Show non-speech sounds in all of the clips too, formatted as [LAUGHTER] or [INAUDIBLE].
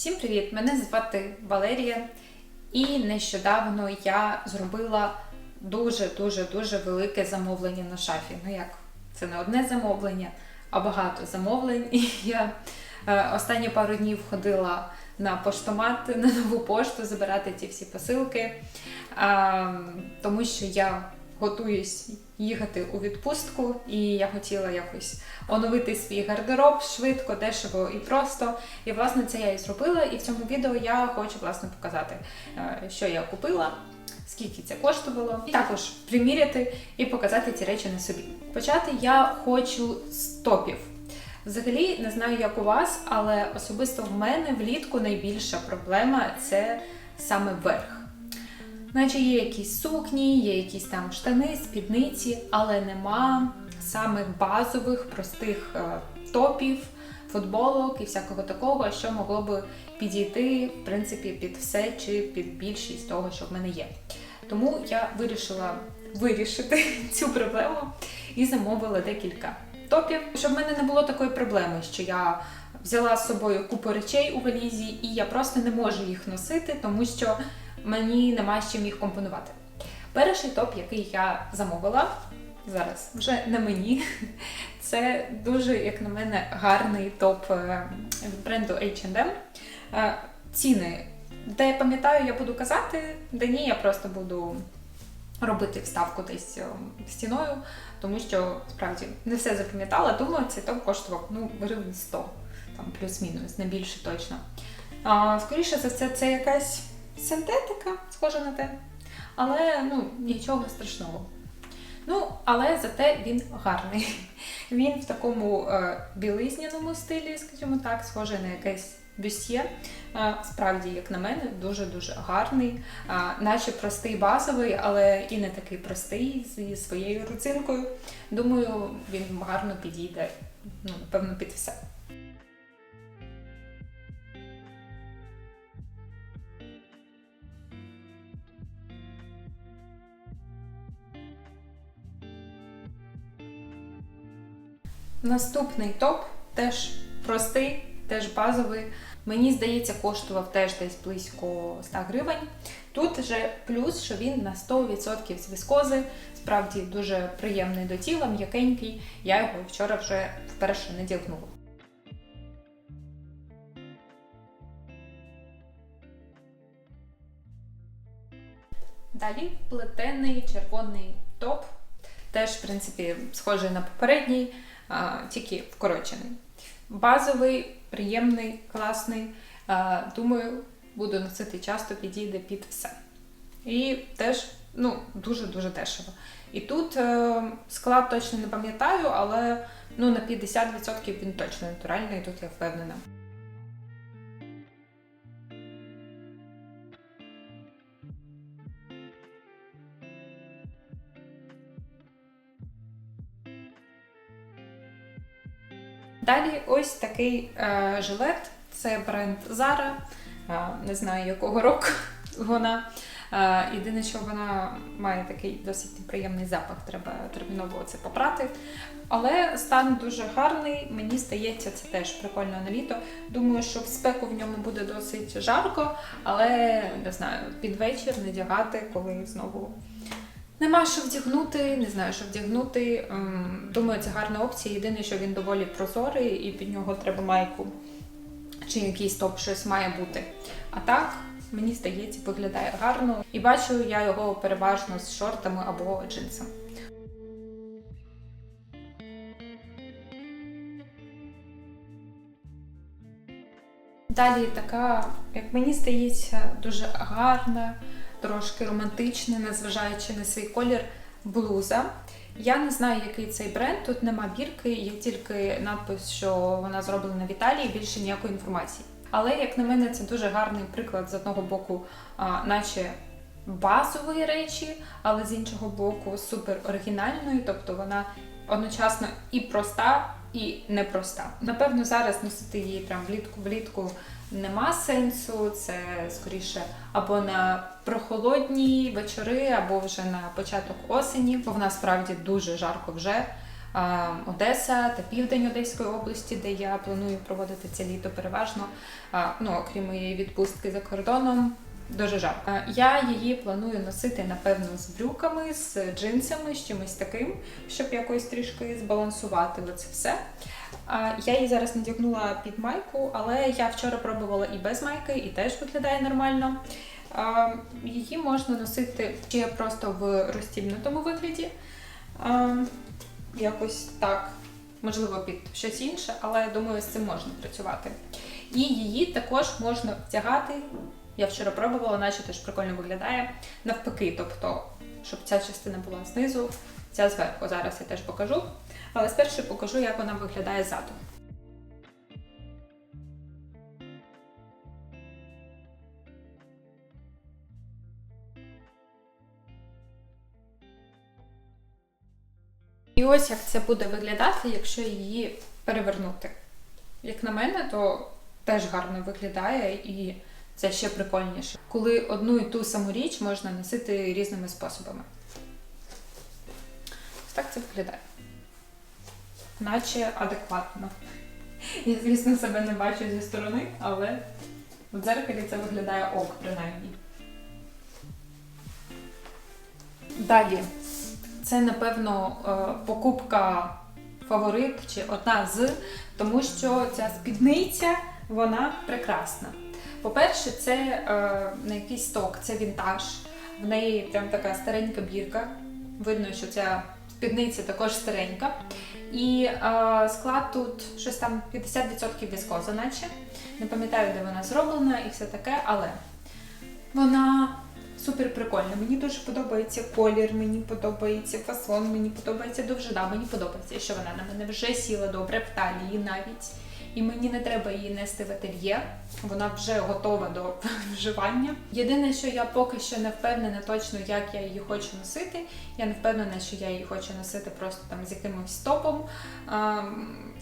Всім привіт! Мене звати Валерія, і нещодавно я зробила дуже дуже дуже велике замовлення на шафі. Ну як, це не одне замовлення, а багато замовлень. І я е, останні пару днів ходила на поштомат, на нову пошту забирати ті всі посилки, тому що я готуюсь їхати у відпустку, і я хотіла якось оновити свій гардероб швидко, дешево і просто. І власне це я і зробила. І в цьому відео я хочу власне показати, е, що я купила. Скільки це коштувало, і також приміряти і показати ці речі на собі. Почати я хочу з топів. Взагалі не знаю, як у вас, але особисто в мене влітку найбільша проблема це саме верх. Наче є якісь сукні, є якісь там штани, спідниці, але нема самих базових, простих е, топів, футболок і всякого такого, що могло би підійти, в принципі, під все чи під більшість того, що в мене є. Тому я вирішила вирішити [LAUGHS] цю проблему і замовила декілька топів, щоб в мене не було такої проблеми, що я взяла з собою купу речей у валізі, і я просто не можу їх носити, тому що мені нема з чим їх компонувати. Перший топ, який я замовила, зараз вже не мені. [LAUGHS] Це дуже, як на мене, гарний топ е, від бренду H&M. Е, Ціни, де я пам'ятаю, я буду казати, де ні, я просто буду робити вставку десь е, стіною, тому що справді не все запам'ятала. Думаю, цей топ коштував ну, гривень 100, там плюс-мінус, не більше точно. А, скоріше за все, це якась синтетика, схожа на те. Але ну, нічого страшного. Ну, але зате він гарний. [LAUGHS] Він в такому е, білизняному стилі, скажімо так, схожий на якесь бюстє. Е, справді, як на мене, дуже-дуже гарний, е, наче простий базовий, але і не такий простий зі своєю руцинкою. Думаю, він гарно підійде, ну, напевно, під все. Наступний топ теж простий, теж базовий. Мені здається, коштував теж десь близько 100 гривень. Тут вже плюс, що він на 100% з віскози, справді дуже приємний до тіла, м'якенький. Я його вчора вже вперше надягнула. Далі плетений червоний топ. Теж, в принципі, схожий на попередній, тільки вкорочений. Базовий, приємний, класний. Думаю, буду носити часто, підійде під все. І теж ну, дуже-дуже дешево. І тут е, склад точно не пам'ятаю, але ну, на 50% він точно натуральний, тут я впевнена. Далі ось такий е, жилет. Це бренд Zara. Е, не знаю якого року [LAUGHS] вона. Е, єдине, що вона має такий досить неприємний запах, треба терміново це попрати. Але стан дуже гарний, мені здається, це теж прикольно на літо. Думаю, що в спеку в ньому буде досить жарко, але не знаю, під вечір надягати, коли знову Нема що вдягнути, не знаю, що вдягнути. Ем, Думаю, це гарна опція. Єдине, що він доволі прозорий, і під нього треба майку чи якийсь топ, щось має бути. А так, мені здається, виглядає гарно. І бачу я його переважно з шортами або джинсами. Далі така, як мені здається, дуже гарна, трошки романтична, незважаючи на свій колір, блуза. Я не знаю, який цей бренд, тут нема бірки, є тільки надпис, що вона зроблена в Італії, більше ніякої інформації. Але, як на мене, це дуже гарний приклад з одного боку, а, наче базової речі, але з іншого боку, супер оригінальної, тобто вона одночасно і проста, і непроста. Напевно, зараз носити її прям влітку влітку нема сенсу. Це скоріше або на прохолодні вечори, або вже на початок осені, бо в нас справді дуже жарко вже. Одеса та південь Одеської області, де я планую проводити це літо переважно, ну окрім моєї відпустки за кордоном. Дуже жарко. Я її планую носити, напевно, з брюками, з джинсами, з чимось таким, щоб якось трішки збалансувати це все. Я її зараз надягнула під майку, але я вчора пробувала і без майки, і теж виглядає нормально. Її можна носити ще просто в розстібнутому вигляді. Якось так, можливо, під щось інше, але думаю, з цим можна працювати. І її також можна вдягати. Я вчора пробувала, наче теж прикольно виглядає. Навпаки, тобто, щоб ця частина була знизу, ця зверху. Зараз я теж покажу. Але спершу покажу, як вона виглядає ззаду. І ось як це буде виглядати, якщо її перевернути. Як на мене, то теж гарно виглядає і це ще прикольніше. Коли одну і ту саму річ можна носити різними способами. Ось так це виглядає. Наче адекватно. Я, звісно, себе не бачу зі сторони, але в дзеркалі це виглядає ок, принаймні. Далі. Це, напевно, е, покупка фаворит чи одна з, тому що ця спідниця вона прекрасна. По-перше, це е, не якийсь сток, це вінтаж. В неї прям така старенька бірка. Видно, що ця спідниця також старенька. І е, склад тут щось там 50% віскоза, наче. Не пам'ятаю, де вона зроблена і все таке, але вона супер прикольна. Мені дуже подобається колір, мені подобається фасон, мені подобається довжина, мені подобається, що вона на мене вже сіла добре в талії навіть. І мені не треба її нести в ательє, вона вже готова до [LAUGHS] вживання. Єдине, що я поки що не впевнена точно, як я її хочу носити. Я не впевнена, що я її хочу носити просто там з якимось стопом, а,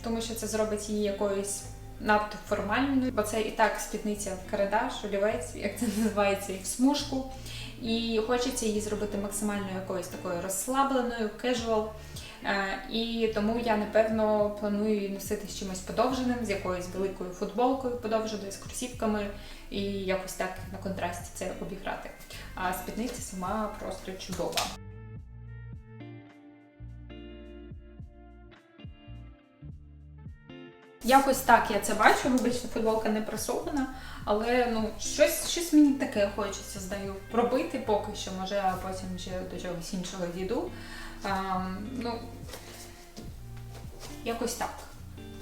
тому що це зробить її якоюсь надто формальною, бо це і так спідниця в карадаш, олівець, як це [LAUGHS] називається, і в смужку. І хочеться її зробити максимально якоюсь такою розслабленою, кежуал. Е, І тому я напевно планую носити з чимось подовженим, з якоюсь великою футболкою подовженою, з кросівками і якось так на контрасті це обіграти. А спідниця сама просто чудова. Якось так я це бачу. Вибачте, футболка не просована, але ну щось, щось мені таке хочеться здаю пробити поки що, може, а потім вже до чогось іншого дійду. А, ну, якось так.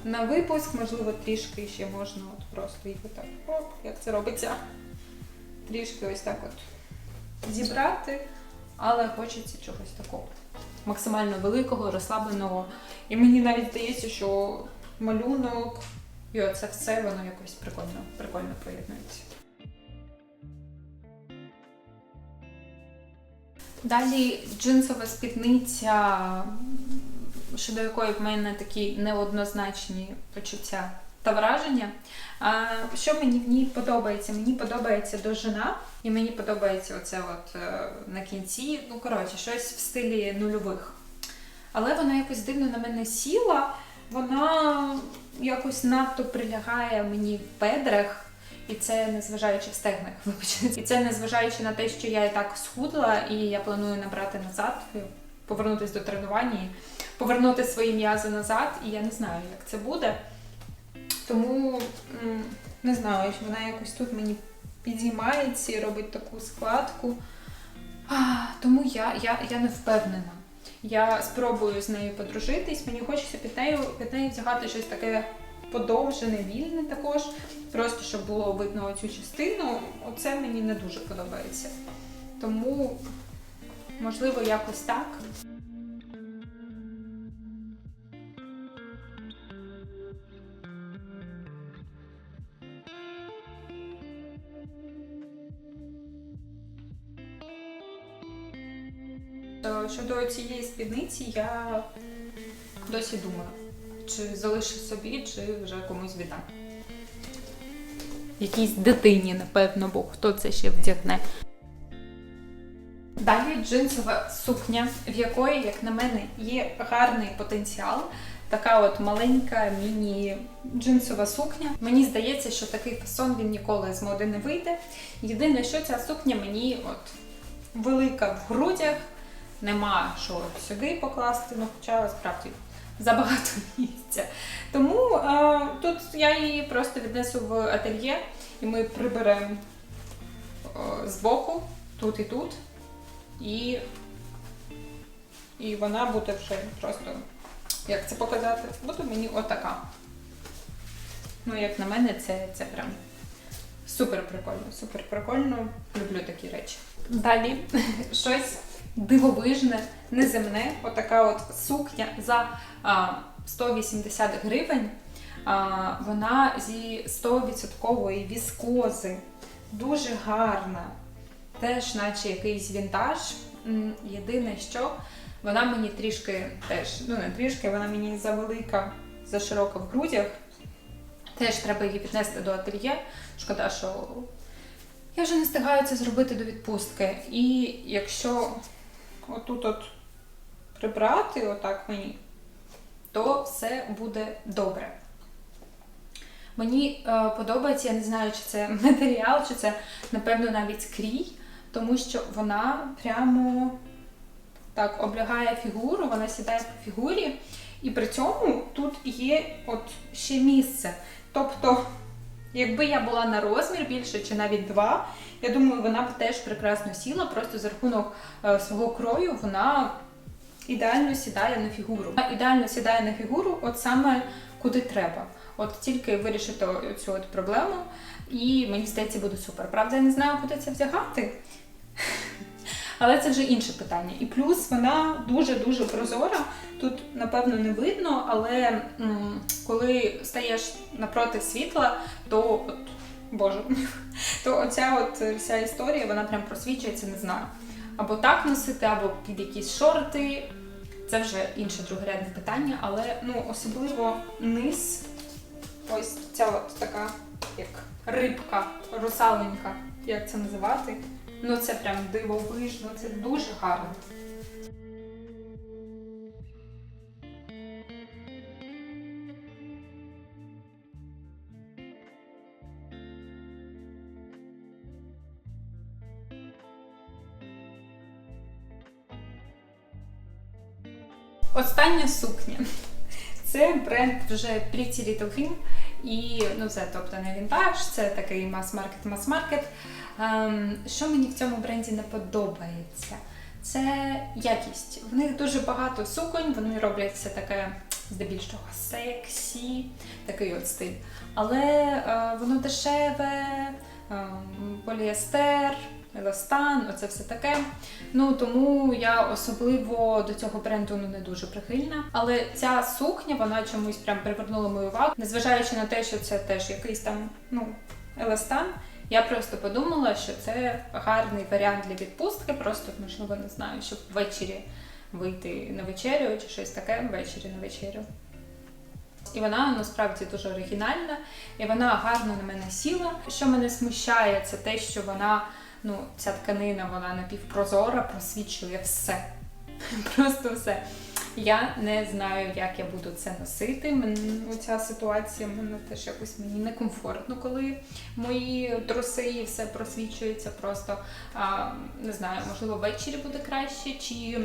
На випуск, можливо, трішки ще можна от просто їх отак, оп, як це робиться. Трішки ось так от зібрати, але хочеться чогось такого. Максимально великого, розслабленого. І мені навіть здається, що малюнок і оце все воно якось прикольно, прикольно поєднується. Далі джинсова спідниця, щодо якої в мене такі неоднозначні почуття та враження. А, що мені в ній подобається? Мені подобається довжина, і мені подобається оце от е, на кінці. Ну, коротше, щось в стилі нульових. Але вона якось дивно на мене сіла, вона якось надто прилягає мені в бедрах. І це незважаючи в стегнах, [LAUGHS] вибачте. І це незважаючи на те, що я і так схудла, і я планую набрати назад, повернутися до тренування, повернути свої м'язи назад, і я не знаю, як це буде. Тому не знаю, що вона якось тут мені підіймається і робить таку складку. А, тому я, я, я не впевнена. Я спробую з нею подружитись. Мені хочеться під нею, під нею вдягати щось таке подовжене, вільне також. Просто щоб було видно цю частину. Оце мені не дуже подобається. Тому, можливо, якось так. Е, Щодо цієї спідниці, я досі думаю, чи залишу собі, чи вже комусь віддам. Якійсь дитині, напевно, бо хто це ще вдягне. Далі джинсова сукня, в якої, як на мене, є гарний потенціал. Така от маленька міні-джинсова сукня. Мені здається, що такий фасон він ніколи з моди не вийде. Єдине, що ця сукня мені от велика в грудях, нема що сюди покласти, ну хоча справді забагато [LAUGHS] місця. Я її просто віднесу в ательє, і ми приберемо а, збоку, тут і тут. І, і вона буде вже просто, як це показати, буде мені отака. Ну, як на мене, це, це прям супер прикольно, супер прикольно. Люблю такі речі. Далі [LAUGHS] щось дивовижне, неземне. Отака от сукня за а, 180 гривень. Вона зі 100% віскози. Дуже гарна. Теж, наче якийсь вінтаж. Єдине, що вона мені трішки теж, ну не трішки, вона мені завелика, заширока в грудях. Теж треба її віднести до ательє. Шкода, що я вже не встигаю це зробити до відпустки. І якщо отут от прибрати, отак мені, то все буде добре. Мені е, подобається, я не знаю, чи це [LAUGHS] матеріал, чи це, напевно, навіть крій, тому що вона прямо так облягає фігуру, вона сідає по фігурі, і при цьому тут є от ще місце. Тобто, якби я була на розмір більше чи навіть два, я думаю, вона б теж прекрасно сіла, просто за рахунок е, свого крою вона ідеально сідає на фігуру. Вона ідеально сідає на фігуру, от саме куди треба. От тільки вирішити цю от проблему, і мені здається, буде супер. Правда, я не знаю, куди це вдягати. [LAUGHS] Але це вже інше питання. І плюс вона дуже-дуже прозора. Тут, напевно, не видно, але м, коли стаєш напроти світла, то от, боже, [LAUGHS] то оця от вся історія, вона прям просвічується, не знаю. Або так носити, або під якісь шорти. Це вже інше другорядне питання, але ну, особливо низ, ось ця от така, як рибка, русаленька, як це називати. Ну це прям дивовижно, це дуже гарно. Остання сукня. Це бренд вже Pretty Little Thing. І ну, це тобто не вінтаж, це такий мас-маркет, мас-маркет. Ем, що мені в цьому бренді не подобається? Це якість. В них дуже багато суконь, вони роблять все таке здебільшого сексі, такий от стиль. Але е, воно дешеве, е, поліестер, еластан, оце все таке. Ну тому я особливо до цього бренду ну, не дуже прихильна. Але ця сукня, вона чомусь прям привернула мою увагу, незважаючи на те, що це теж якийсь там ну, еластан. Я просто подумала, що це гарний варіант для відпустки, просто можливо не знаю, щоб ввечері вийти на вечерю чи щось таке ввечері на вечерю. І вона насправді дуже оригінальна, і вона гарно на мене сіла. Що мене смущає, це те, що вона, ну, ця тканина, вона напівпрозора, просвічує все. [LAUGHS] Просто все. Я не знаю, як я буду це носити. Мен- Оця ситуація мене теж якось мені некомфортно, коли мої труси і все просвічується просто. А, не знаю, можливо, ввечері буде краще, чи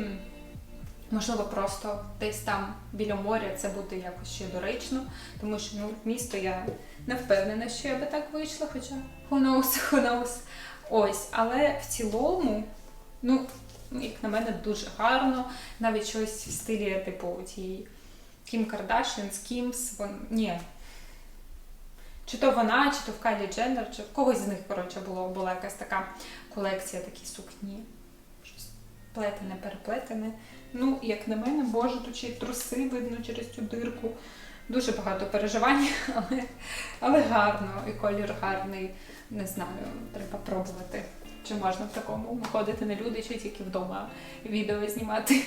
можливо просто десь там біля моря це буде якось ще доречно, тому що ну, в місто я не впевнена, що я би так вийшла, хоча who knows, [LAUGHS] who knows. Ось, але в цілому, ну, як на мене, дуже гарно. Навіть щось в стилі, типу, тієї Кім Кардашін, з Кімс. Вон... Ні. Чи то вона, чи то в Кайлі Дженнер, чи в когось з них, коротше, було, була якась така колекція, такі сукні. Щось плетене, переплетене. Ну, як на мене, боже, тут ще й труси видно через цю дирку. Дуже багато переживань, [LAUGHS] але, але гарно, і колір гарний. Не знаю, треба пробувати. Чи можна в такому виходити на люди, чи тільки вдома відео знімати.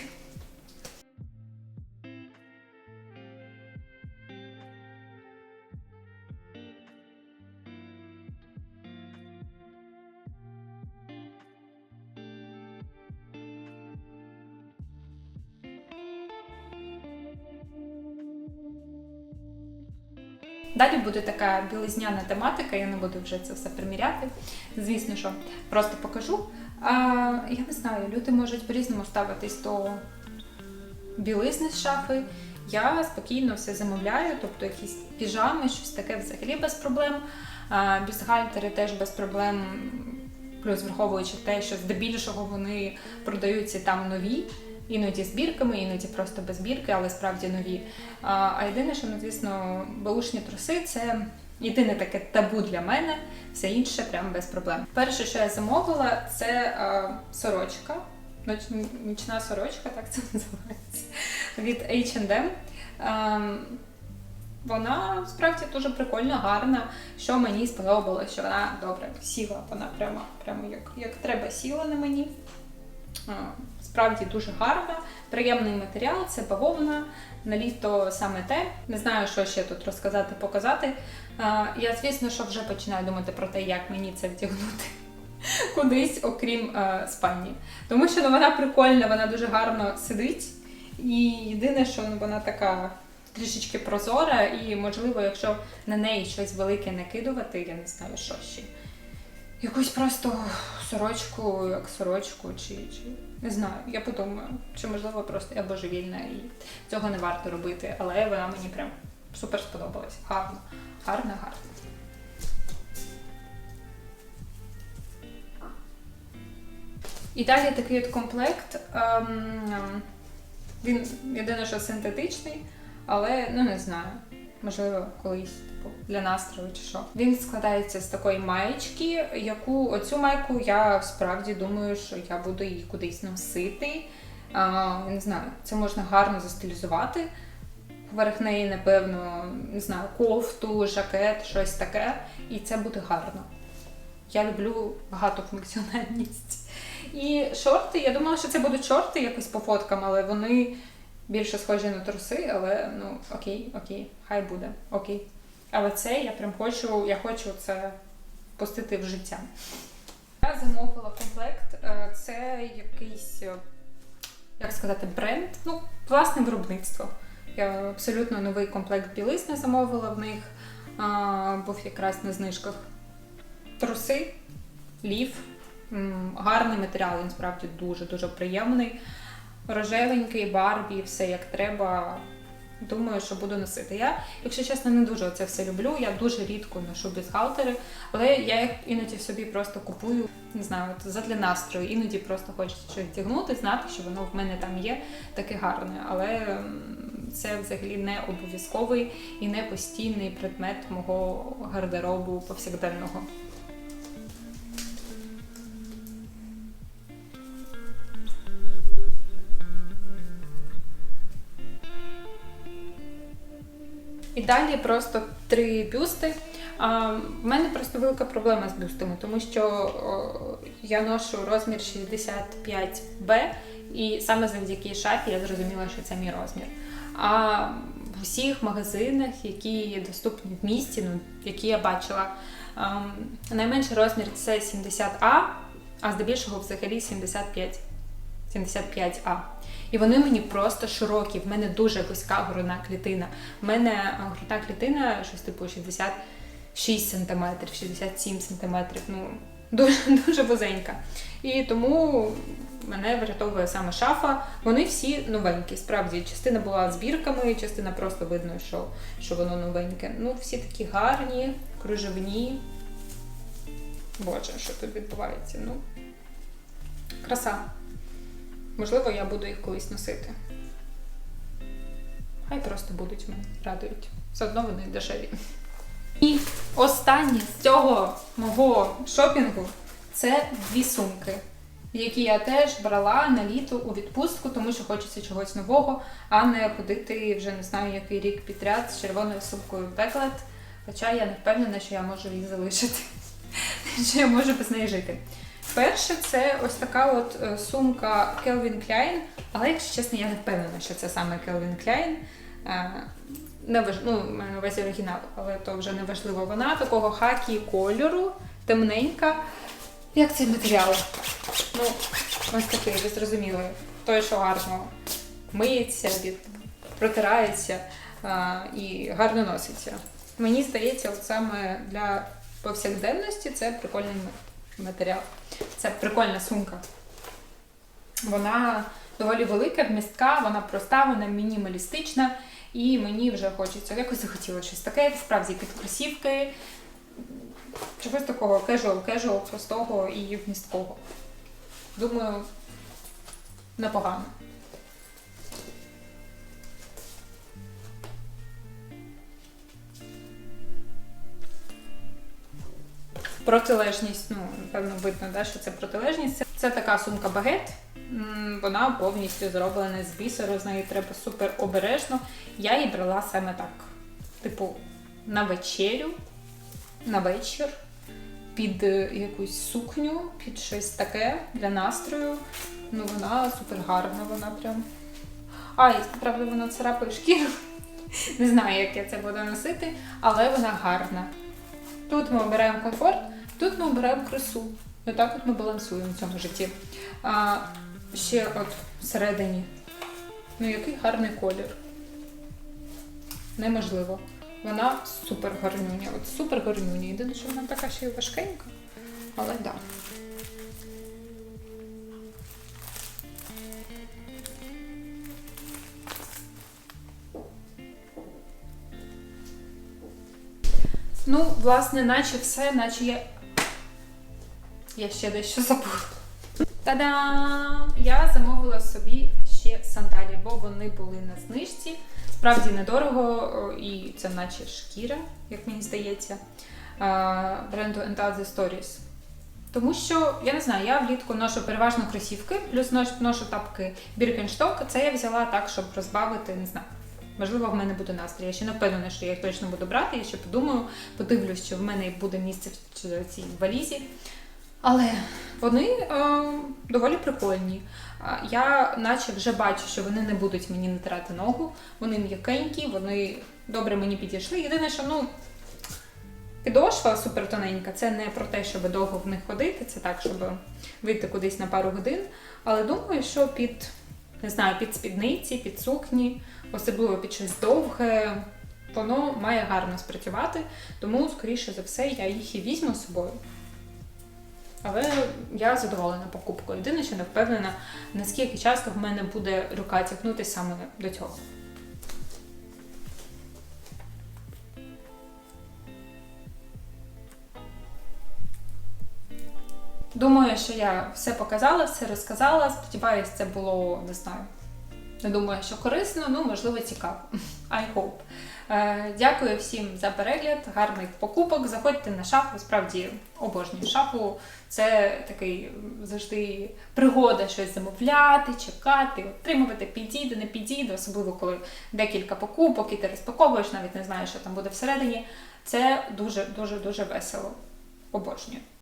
Далі буде така білизняна тематика, я не буду вже це все приміряти. Звісно, що просто покажу. А, я не знаю, люди можуть по-різному ставитись до білизни з шафи. Я спокійно все замовляю, тобто якісь піжами, щось таке взагалі без проблем. А, Бюстгальтери теж без проблем, плюс враховуючи те, що здебільшого вони продаються там нові, іноді з бірками, іноді просто без бірки, але справді нові. А єдине, що, ну, звісно, баушні труси це єдине таке табу для мене, все інше прям без проблем. Перше, що я замовила, це а, сорочка. Нічна сорочка, так це називається. Від H&M. Вона справді дуже прикольна, гарна. Що мені сподобалося, що вона добре сіла. Вона прямо, прямо як, як треба сіла на мені. Справді дуже гарна, приємний матеріал, це бавовна, на літо саме те. Не знаю, що ще тут розказати, показати. Я, звісно, що вже починаю думати про те, як мені це вдягнути [LAUGHS] кудись, окрім спальні. Тому що ну, вона прикольна, вона дуже гарно сидить. І єдине, що ну, вона така трішечки прозора, і можливо, якщо на неї щось велике накидувати, я не знаю, що ще. Якусь просто сорочку, як сорочку, чи, чи не знаю. Я подумаю, чи можливо просто я божевільна і цього не варто робити, але вона мені прям супер сподобалась. Гарно, гарно, гарно. І далі такий от комплект. Ем, він єдине, що синтетичний, але ну не знаю. Можливо, колись типу, для настрою чи що. Він складається з такої маєчки, яку оцю майку я справді думаю, що я буду її кудись носити. А, не знаю, це можна гарно застилізувати. Поверх неї, напевно, не знаю, кофту, жакет, щось таке, і це буде гарно. Я люблю багатофункціональність. І шорти, я думала, що це будуть шорти якось по фоткам, але вони більше схожі на труси, але ну окей, окей, хай буде, окей. Але це я прям хочу, я хочу це пустити в життя. Я замовила комплект, е, це якийсь, е, як сказати, бренд, ну, власне виробництво. Я абсолютно новий комплект білизни замовила в них, а, був якраз на знижках. Труси, лів, гарний матеріал, він справді дуже-дуже приємний. Рожевенький, барбі, все як треба. Думаю, що буду носити. Я, якщо чесно, не дуже це все люблю. Я дуже рідко ношу бюстгальтери, але я їх іноді собі просто купую, не знаю, от задля настрою. Іноді просто хочеться щось вдягнути, знати, що воно в мене там є, таке гарне. Але це взагалі не обов'язковий і не постійний предмет мого гардеробу повсякденного. І далі просто три бюсти. А, в мене просто велика проблема з бюстами, тому що о, я ношу розмір 65B, і саме завдяки шафі я зрозуміла, що це мій розмір. А в усіх магазинах, які доступні в місті, ну, які я бачила, ем, найменший розмір це 70А, а здебільшого взагалі 75. 75А. І вони мені просто широкі. В мене дуже вузька грудна клітина. В мене е, грудна клітина щось типу 66 см, 67 см. Ну, дуже, [LAUGHS] дуже вузенька. І тому мене врятовує саме шафа. Вони всі новенькі. Справді, частина була з бірками, частина просто видно, що, що воно новеньке. Ну, всі такі гарні, кружевні. Боже, що тут відбувається? Ну, краса. Можливо, я буду їх колись носити. Хай просто будуть мене радують. Все одно вони дешеві. І останнє з цього мого шопінгу це дві сумки, які я теж брала на літо у відпустку, тому що хочеться чогось нового, а не ходити вже не знаю який рік підряд з червоною сумкою Беклет. Хоча я не впевнена, що я можу її залишити, [LAUGHS] що я можу без неї жити. Перше, це ось така от е, сумка Calvin Klein, але якщо чесно, я не впевнена, що це саме Calvin Klein. Е, Не важ... ну, маю на увазі оригінал, але то вже не важливо. Вона такого хакі кольору, темненька. Як цей матеріал? Ну, ось такий, ви зрозуміли. Той, що гарно миється, від... протирається а, і гарно носиться. Мені здається, от саме для повсякденності це прикольний матеріал. Це прикольна сумка. Вона доволі велика, вмістка, вона проста, вона мінімалістична, і мені вже хочеться. Якось захотіла щось таке, справді під кросівки, чогось такого кежуал, кежуал, простого і вмісткого. Думаю, непогано. Протилежність, ну, напевно, видно, да, що це протилежність. Це, така сумка багет. Вона повністю зроблена з бісеру, з нею треба супер обережно. Я її брала саме так. Типу, на вечерю, на вечір, під е, якусь сукню, під щось таке для настрою. Ну, вона супер гарна, вона прям. А, і правда, вона царапає шкіру. [LAUGHS] Не знаю, як я це буду носити, але вона гарна. Тут ми обираємо комфорт, тут ми обираємо красу. І так от ми балансуємо в цьому житті. А, ще от всередині. Ну, який гарний колір. Неможливо. Вона супер гарнюня. От супер гарнюня. Єдине, що вона така ще й важкенька. Але так. Да. Ну, власне, наче все, наче я. Я ще дещо забула. Та-дам! Я замовила собі ще сандалі, бо вони були на знижці. Справді недорого, і це наче шкіра, як мені здається, бренду And Other Stories. Тому що, я не знаю, я влітку ношу переважно кросівки, плюс ношу, тапки Birkenstock. Це я взяла так, щоб розбавити, не знаю. Можливо, в мене буде настрій. Я ще не впевнена, що я їх точно буду брати. Я ще подумаю, подивлюсь, що в мене буде місце в цій валізі. Але вони е, доволі прикольні. Я наче вже бачу, що вони не будуть мені натирати ногу. Вони м'якенькі, вони добре мені підійшли. Єдине, що ну, підошва супер тоненька. Це не про те, щоб довго в них ходити, це так, щоб вийти кудись на пару годин. Але думаю, що під, не знаю, під спідниці, під сукні, особливо під щось довге, воно має гарно спрацювати. Тому, скоріше за все, я їх і візьму з собою. Але я задоволена покупкою. Єдине, що не впевнена, наскільки часто в мене буде рука тягнути саме до цього. Думаю, що я все показала, все розказала. Сподіваюсь, це було, не знаю. Не думаю, що корисно, ну можливо, цікаво. [LAUGHS] I hope. Е, Дякую всім за перегляд, гарних покупок. Заходьте на шафу. Справді обожнюю шафу. Це такий завжди пригода щось замовляти, чекати, отримувати, підійде, не підійде, особливо коли декілька покупок і ти розпаковуєш, навіть не знаєш, що там буде всередині. Це дуже дуже дуже весело. Обожнюю.